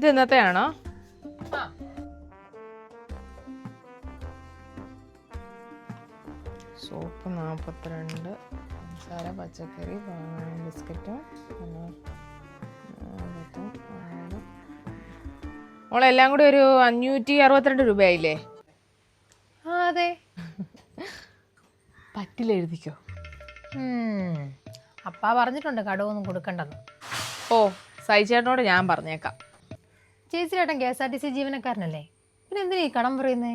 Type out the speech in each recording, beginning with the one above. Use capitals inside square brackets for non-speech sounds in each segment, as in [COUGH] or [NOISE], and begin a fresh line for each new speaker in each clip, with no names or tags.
ഇത് ഇന്നത്തെയാണോ?
ആണോ
സോപ്പ് നാൽപ്പത്തിരണ്ട് പഞ്ചസാര പച്ചക്കറി ബിസ്ക്കറ്റ് മോളെല്ലാം കൂടി ഒരു അഞ്ഞൂറ്റി അറുപത്തിരണ്ട് രൂപയായില്ലേ?
ആ അതെ.
പറ്റില്ല എഴുതിക്കോ.
ഉം. അപ്പാ പറഞ്ഞിട്ടുണ്ട് കടമൊന്നും കൊടുക്കണ്ടെന്ന്.
ഓ സൈചേട്ടനോട് ഞാൻ പറഞ്ഞേക്കാം.
ചേച്ചി ചേട്ടൻ K S R T C ജീവനക്കാരനല്ലേ? പിന്നെ എന്തിനാ ഈ കടം പറയുന്നേ?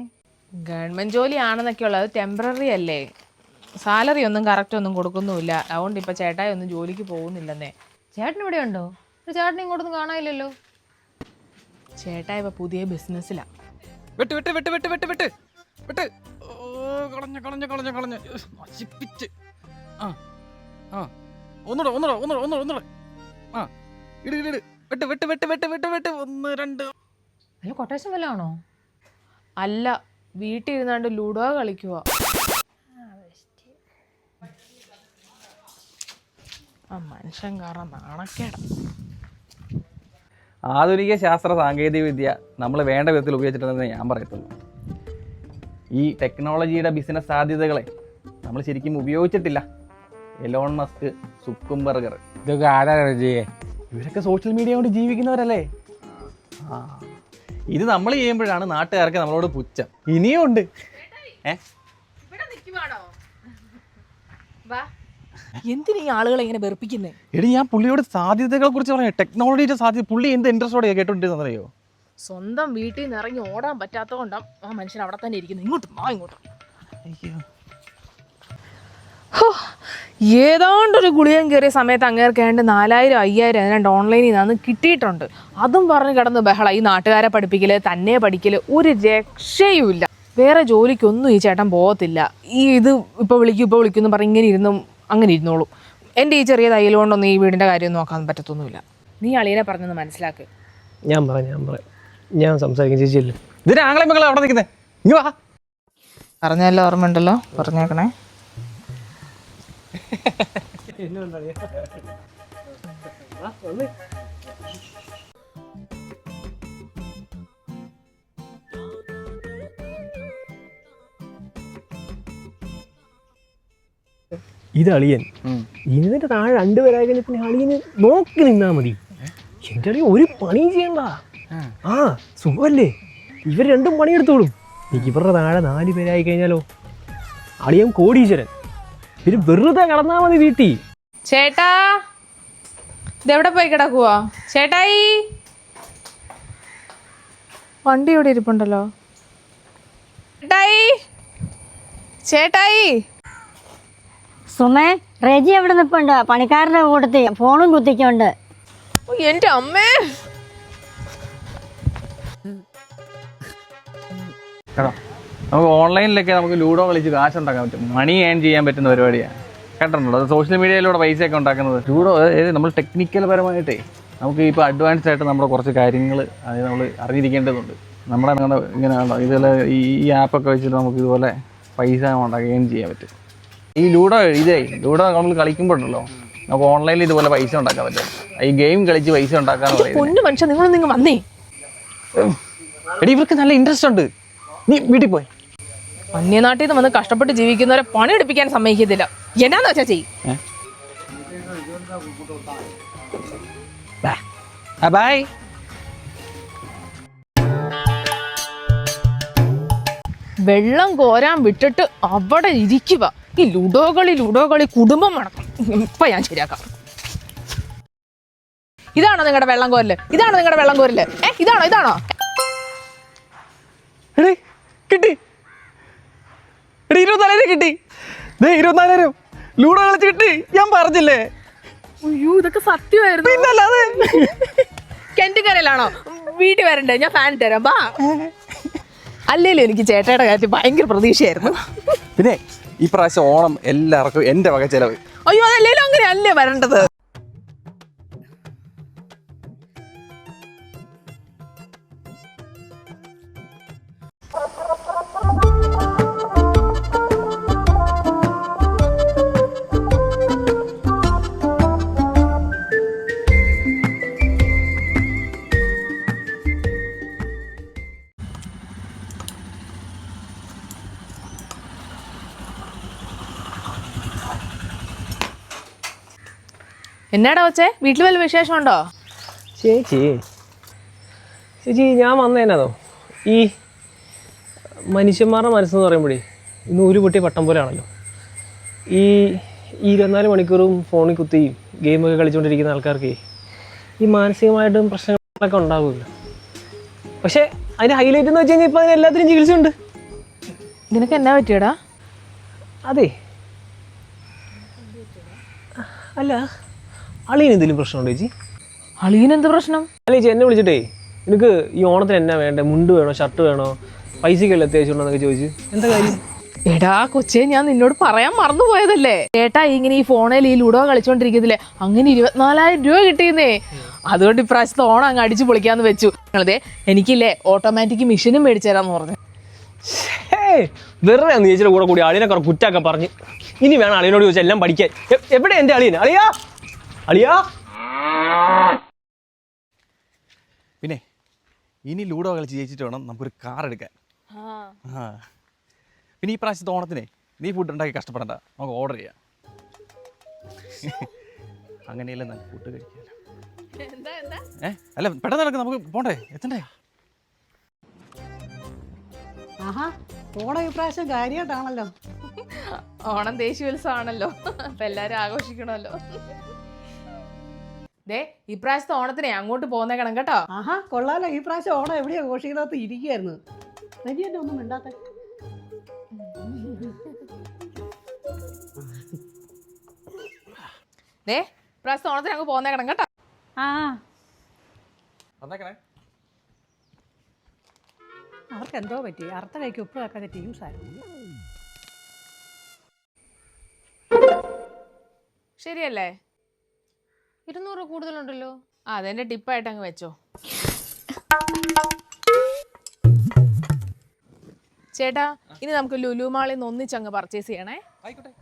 ഗവൺമെന്റ് ജോലി ആണെന്നൊക്കെ ഉള്ളത് അത് ടെമ്പററി അല്ലേ? സാലറി ഒന്നും കറക്റ്റ് ഒന്നും കൊടുക്കുന്നുമില്ല. അതുകൊണ്ട് ഇപ്പൊ ചേട്ടായി ഒന്നും ജോലിക്ക് പോകുന്നില്ലെന്നേ.
ചേട്ടൻ ഇവിടെ ഉണ്ടോ? ചേട്ടൻ ഇങ്ങോട്ടൊന്നും കാണാനില്ലല്ലോ.
ചേട്ടായി ഇപ്പൊ പുതിയ ബിസിനസ്സിലാ
വിട്ട് വിട്ട് വിട്ട് വിട്ട് വിട്ട് വിട്ട്. വിട്ട്. ഓ കളഞ്ഞ കളഞ്ഞ കളഞ്ഞ കളഞ്ഞ. നശിപ്പിച്ച്. ആ ആ. ഒന്നുകൂടെ ഒന്നുകൂടെ ഒന്നുകൂടെ ഒന്നുകൂടെ ഒന്നുകൂടെ. ആ ഇട് ഇട് ഇട്. വെട്ട് വിട്ട് വിട്ട് വിട്ട് വിട്ട് വിട്ട്. ഒന്ന് രണ്ട്.
അല്ല കൊട്ടേഷൻ വല്ല ആണോ
അല്ല വീട്ടിൽ ഇരുന്നാണ്ട് ലുഡോ കളിക്കുക ആ മനുഷ്യൻ കാരണം നാണക്കേട.
ആധുനിക ശാസ്ത്ര സാങ്കേതിക വിദ്യ നമ്മൾ വേണ്ട വിധത്തിൽ ഉപയോഗിച്ചിട്ടുണ്ടെന്ന് ഞാൻ പറയത്തുള്ളൂ. ഈ ടെക്നോളജിയുടെ ബിസിനസ് സാധ്യതകളെ നമ്മൾ ശരിക്കും ഉപയോഗിച്ചിട്ടില്ല. എലോൺ മസ്ക് സുക്കും ബർഗർ
ഇതൊക്കെ ആരാ
ഇവരൊക്കെ സോഷ്യൽ മീഡിയ കൊണ്ട് ജീവിക്കുന്നവരല്ലേ? ആ. ഇത് നമ്മൾ ചെയ്യുമ്പോഴാണ് നാട്ടുകാർക്ക് നമ്മളോട് പുച്ഛം. ഇനിയും ഉണ്ട്. ഏ?
എന്തിനാ ഈ ആളുകളെ ഇങ്ങനെ വെറുപ്പിക്കുന്നേ?
എടി ഞാൻ പുള്ളിയോട് സാധ്യതകളെ കുറിച്ച് പറഞ്ഞു ടെക്നോളജിയുടെ സാധ്യത. പുള്ളി എന്ത് ഇൻട്രസ്റ്റോടെ കേട്ടോണ്ടിരുന്നറിയോ
സ്വന്തം വീട്ടിൽ നിന്ന് ഇറങ്ങി ഓടാൻ പറ്റാത്തതുകൊണ്ടാണ് ആ മനുഷ്യൻ അവിടെ തന്നെ ഇരിക്കുന്നത് ഇങ്ങോട്ടും ആ ഇങ്ങോട്ടും. ഹോ, ഏതാണ്ടൊരു ഗുളികം കയറിയ സമയത്ത് അങ്ങേർക്കേണ്ട നാലായിരം അയ്യായിരം അതിനാണ്ട് ഓൺലൈനിൽ നിന്ന് അന്ന് കിട്ടിയിട്ടുണ്ട്. അതും പറഞ്ഞ് കിടന്ന് ബഹള. ഈ നാട്ടുകാരെ പഠിപ്പിക്കൽ തന്നെ പഠിക്കൽ ഒരു രക്ഷയുമില്ല. വേറെ ജോലിക്കൊന്നും ഈ ചേട്ടൻ പോകത്തില്ല. ഈ ഇത് ഇപ്പോൾ വിളിക്കും ഇപ്പോൾ വിളിക്കും എന്ന് പറഞ്ഞ് ഇങ്ങനെ ഇരുന്നും അങ്ങനെ ഇരുന്നോളും. എന്റെ ഈ ചെറിയ തയ്യൽ കൊണ്ടൊന്നും ഈ വീടിന്റെ കാര്യം നോക്കാൻ പറ്റത്തൊന്നുമില്ല. നീ അളിയനെ പറഞ്ഞൊന്ന് മനസ്സിലാക്ക്.
ഞാൻ പറയാം ഞാൻ പറയാം. ഞാൻ സംസാരിക്കും ചേച്ചിയല്ലേ
ഇതിന് ആംഗ്ലം മകളെ അവിടെ നിൽക്കുന്നത് ഇങ്ങ്
ഓർമ്മ ഉണ്ടല്ലോ പറഞ്ഞേക്കണേ. [LAUGHS]
ഇത് അളിയൻ. ഇതിന്റെ താഴെ രണ്ടുപേരായി കഴിഞ്ഞ പിന്നെ അളിയന് നോക്കി നിന്നാ മതി. എന്റെ അളിയൻ ഒരു പണിയും ചെയ്യണ്ട. ആ. സുഖമല്ലേ? ഇവർ രണ്ടും പണിയെടുത്തോളും. എനിക്ക് ഇവരുടെ താഴെ നാല് പേരായി കഴിഞ്ഞാലോ? അളിയൻ കോടീശ്വരൻ. പിന്നെ വെറുതെ കടന്നാ മതി വീട്ടി.
ചേട്ടാ ഇതെവിടെ പോയി കിടക്കുവോ? ചേട്ടായി. വണ്ടി ഇവിടെ ഇരിപ്പുണ്ടല്ലോ. ചേട്ടായി. ചേട്ടായി.
സുമേ റെജി എവിടെ നിൽപ്പുണ്ട് പണിക്കാരുടെ കൂട്ടത്തിൽ ഫോണും കുത്തിക്കൊണ്ട്.
ഓ, എന്റെ അമ്മേ.
കേട്ടോ നമുക്ക് ഓൺലൈനിലൊക്കെ നമുക്ക് ലൂഡോ കളിച്ച് കാശുണ്ടാക്കാൻ പറ്റും. മണി ഏൺ ചെയ്യാൻ പറ്റുന്ന പരിപാടിയാണ്. കേട്ടിട്ടുണ്ടോ? അത് സോഷ്യൽ മീഡിയയിലൂടെ പൈസയൊക്കെ ഉണ്ടാക്കുന്നത്. ലൂഡോ അതായത് നമ്മൾ ടെക്നിക്കൽ പരമായിട്ടേ നമുക്ക് ഇപ്പോൾ അഡ്വാൻസ് ആയിട്ട് നമ്മുടെ കുറച്ച് കാര്യങ്ങൾ അത് നമ്മൾ അറിഞ്ഞിരിക്കേണ്ടതുണ്ട്. നമ്മുടെ ഇങ്ങനെ കണ്ടോ ഇതുപോലെ ഈ ഈ ആപ്പൊക്കെ വെച്ചിട്ട് നമുക്ക് ഇതുപോലെ പൈസ ഉണ്ടാക്കുകയും ചെയ്യാൻ പറ്റും. ഈ ലൂഡോ ഇതേ ലൂഡോ നമ്മൾ കളിക്കുമ്പോഴല്ലോ നമുക്ക് ഓൺലൈനിൽ ഇതുപോലെ പൈസ ഉണ്ടാക്കാൻ പറ്റും. ഈ ഗെയിം കളിച്ച് പൈസ ഉണ്ടാക്കാന്ന് പറയുന്നത്.
പൊന്നു മനുഷ്യൻ നിങ്ങൾ നിങ്ങൾ വന്നേ.
എടി ഇവർക്ക് നല്ല ഇൻട്രസ്റ്റ് ഉണ്ട്. നീ വീട്ടിൽ പോയി.
അന്യനാട്ടിൽ നിന്ന് വന്ന് കഷ്ടപ്പെട്ട് ജീവിക്കുന്നവരെ പണിയെടുപ്പിക്കാൻ സമ്മതിക്കത്തില്ല. എന്നാന്ന് വെച്ചാ ചെയ്യും.
ബൈ.
വെള്ളം കോരാൻ വിട്ടിട്ട് അവിടെ ഇരിക്കുക. ഈ ലുഡോകളി ലുഡോകളി ലുഡോ കളി കുടുംബം മണക്കും ഇപ്പൊ ഞാൻ ശരിയാക്കാം. ഇതാണോ നിങ്ങളുടെ വെള്ളം കോരൽ? ഇതാണോ നിങ്ങളുടെ വെള്ളം കോരൽ? ഏ ഇതാണോ ഇതാണോ?
കിട്ടി. എടി ഇരുപത്തിനാലായിരം കിട്ടി. ദേ ഇരുപത്തിനാലായിരം. ലൂഡോ കളിച്ച് കിട്ടി. ഞാൻ പറഞ്ഞില്ലേ?
അയ്യോ ഇതൊക്കെ സത്യമായിരുന്നു.
പിന്നല്ലാതെ
കെന്റുകരയിലാണോ വീട്ടിൽ വരണ്ടേ? ഞാൻ ഫാൻ തരാം ബാ അല്ലേലും എനിക്ക് ചേട്ടയുടെ കാര്യത്തിൽ ഭയങ്കര പ്രതീക്ഷയായിരുന്നു.
പിന്നെ ഈ പ്രാവശ്യം ഓണം എല്ലാവർക്കും എന്റെ വക ചെലവ്.
അയ്യോ അതല്ലേലും അങ്ങനെ അല്ലേ വരേണ്ടത്? എന്നാടാ വച്ചേ വീട്ടിൽ വല്ല വിശേഷമുണ്ടോ?
ചേച്ചി. ചേച്ചി ഞാൻ വന്നതിനോ ഈ മനുഷ്യന്മാരുടെ മനസ്സെന്ന് പറയുമ്പോഴേ ഇന്ന് ഒരു കുട്ടി പട്ടം പോലെയാണല്ലോ. ഈ ഈ ഇരുപത്തിനാല് മണിക്കൂറും ഫോണിൽ കുത്തിയും ഗെയിമൊക്കെ കളിച്ചുകൊണ്ടിരിക്കുന്ന ആൾക്കാർക്ക് ഈ മാനസികമായിട്ടും പ്രശ്നങ്ങളൊക്കെ ഉണ്ടാവില്ല പക്ഷേ അതിന്റെ ഹൈലൈറ്റ് എന്ന് വെച്ച് കഴിഞ്ഞാൽ ഇപ്പോൾ അതിന് എല്ലാത്തിനും ചികിത്സയുണ്ട്.
നിനക്ക് എന്നാ പറ്റിയടാ?
അതെ. അല്ല അളിയന് എന്തെങ്കിലും പ്രശ്നമുണ്ടോ ചേച്ചി?
അളിയൻ എന്ത് പ്രശ്നം?
അല്ല ചേച്ചി എന്നെ വിളിച്ചിട്ടേ എനിക്ക് ഈ ഓണത്തിന് എന്നാ വേണ്ടേ? മുണ്ട് വേണോ ഷർട്ട് വേണോ? പൈസക്കല്ലേ അത്യാവശ്യം ഉണ്ടോന്നൊക്കെ ചോദിച്ചു. എന്താ കാര്യം?
എടാ കൊച്ചെ ഞാൻ നിന്നോട് പറയാൻ മറന്നുപോയതല്ലേ? ചേട്ടാ ഇങ്ങനെ ഈ ഫോണിൽ ഈ ലുഡോ കളിച്ചോണ്ടിരിക്കത്തില്ലേ അങ്ങനെ ഇരുപത്തിനാലായിരം രൂപ കിട്ടിയെന്നേ. അതുകൊണ്ട് ഇപ്രാവശ്യത്തെ ഓണം അങ്ങ് അടിച്ചു പൊളിക്കാന്ന് വെച്ചു. നിങ്ങളതേ എനിക്കില്ലേ ഓട്ടോമാറ്റിക് മെഷീനും മേടിച്ചു തരാന്ന് പറഞ്ഞു.
വെറുതെ ചേച്ചിയുടെ കൂടെ കൂടി അളിയനെ കുറെ കുറ്റാക്കാൻ പറഞ്ഞു. ഇനി വേണം അളിയനോട് ചോദിച്ചാൽ എല്ലാം പഠിക്കാൻ. എവിടെ എന്റെ അളിയൻ? അളിയാ! അളിയാ?
പിന്നെ ഇനി ലൂഡോ കളിച്ച് ജയിച്ചിട്ട് വേണം നമുക്കൊരു കാർ എടുക്കാൻ. ആ. പിന്നെ ഈ പ്രാവശ്യത്തെ ഓണത്തിനെ നീ ഫുഡ് ഉണ്ടാക്കി കഷ്ടപ്പെടണ്ട. നമുക്ക് ഓർഡർ ചെയ്യാം. അങ്ങനെയല്ലേ നല്ല ഫുഡ് കഴിക്കാമല്ലോ ഏ? അല്ല പെട്ടെന്ന് നടക്ക് നമുക്ക് പോണ്ടേ? എത്തണ്ടേ?
ആഹാ ഓണം ഇപ്രാവശ്യം കാര്യമായിട്ടാണല്ലോ
ഓണം ദേശീയോത്സവമാണല്ലോ. അപ്പൊ എല്ലാരും ആഘോഷിക്കണമല്ലോ. ദേ ഇപ്രാവശ്യത്തെ ഓണത്തിനെ അങ്ങോട്ട് പോന്നേക്കണം കേട്ടോ.
ആഹാ കൊള്ളാലോ. ഈ പ്രാവശ്യം ഓണം എവിടെയാ ഘോഷിക്കുന്നത് ഇരിക്കുകയായിരുന്നു. എന്നെ ഒന്നും മിണ്ടാത്ത?
ദേ ഇപ്രാവശ്യത്തെ ഓണത്തിന് അങ്ങ് പോന്നേക്കണം കേട്ടോ.
ആ.
വന്നേക്കണേ.
അവർക്ക് എന്തോ പറ്റി? അർത്ഥ കൈക്ക് ഉപ്പ് വെക്കാതെ ടീംസ് ആയിരുന്നു.
ശരിയല്ലേ?
ഇരുന്നൂറ് കൂടുതലുണ്ടല്ലോ.
ആ അതെന്റെ ടിപ്പായിട്ട് അങ്ങ് വെച്ചോ. ചേട്ടാ ഇനി നമുക്ക് ലുലു മാളിൽ നിന്ന് ഒന്നിച്ചങ്ങ് പർച്ചേസ് ചെയ്യണേ.
ആയിക്കോട്ടെ.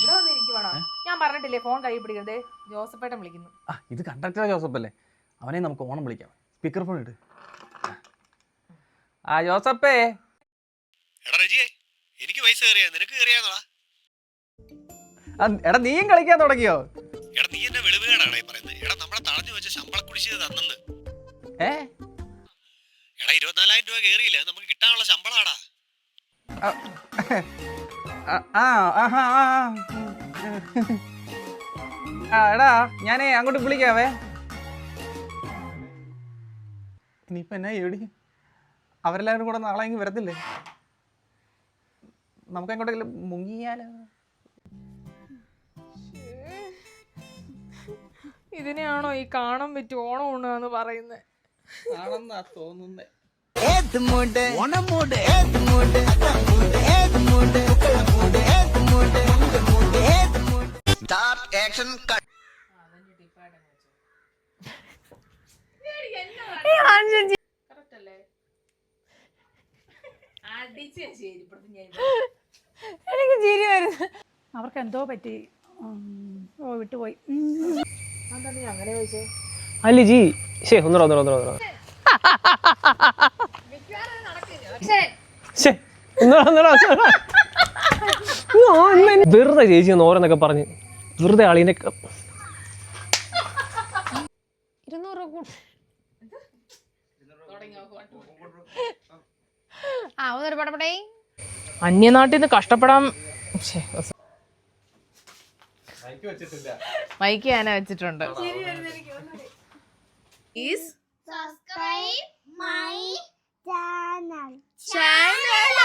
ഇവിടെ പറഞ്ഞിട്ടില്ലേ? ഫോൺ കൈ പിടിക്കരുത്. ജോസഫേട്ടൻ വിളിക്കുന്നു.
ആ ഇത് കണ്ടക്ടർ ജോസഫ് അല്ലേ? അവനെ നമുക്ക് ഓണം വിളിക്കാം. സ്പീക്കർ ഫോൺ ഇട്ട് ആ ജോസഫേ.
എടാ റജിയെ എനിക്ക് വയസ്സ് കയറിയാ? നിനക്ക് കയറിയാന്നോടാ.
ആ, എടാ നീയും കളിക്കാൻ തുടങ്ങിയോ?
എടാ നീ എന്നെ വെളിവുകേടാണ് ഈ പറയുന്നത്. എടാ നമ്മളെ തളഞ്ഞു വെച്ച ശമ്പള കുടിശ്ശിക തന്നെന്ന്.
ഏ?
എടാ ഇരുപത്തിനാലായിരം രൂപ കയറിയില്ല? അത് നമുക്ക് കിട്ടാനുള്ള ശമ്പളാടാ.
ആ, ആ ആഹാ, ആ, ആ. ആ എടാ ഞാനേ അങ്ങോട്ട് വിളിക്കാവേ. ഇനിയിപ്പോ എന്നാ എവിടെ അവരെല്ലാവരും കൂടെ നാളെ ഇങ്ങ് വരത്തില്ലേ? നമുക്ക് എങ്ങോട്ടെങ്കിലും മുങ്ങിയാലോ?
ഇതിനെയാണോ ഈ കാണാൻ പറ്റും ഓണം ഉണ്ടെന്ന് പറയുന്നത്
ആണെന്നാ തോന്നുന്നേ. [LAUGHS]
എനിക്ക് ചിരി വരുന്നു.
അവർക്ക് എന്തോ പറ്റി ഓ വിട്ടുപോയി.
അല്ല ജി. ശേ ഒന്നര ഒന്നര ഒന്നര ഒന്നര വെറുതെ ചേച്ചി ഓരോന്നൊക്കെ പറഞ്ഞ്. വെറുതെ ക-
ഇരുന്നൂറ് ആ ഒന്നൊരു പടപടേ
അന്യനാട്ടിൽ നിന്ന് കഷ്ടപ്പെടാൻ ശ്ശെ, മൈക്ക് ഞാന വെച്ചിട്ടുണ്ട്.
subscribe my channel.
ചാനൽ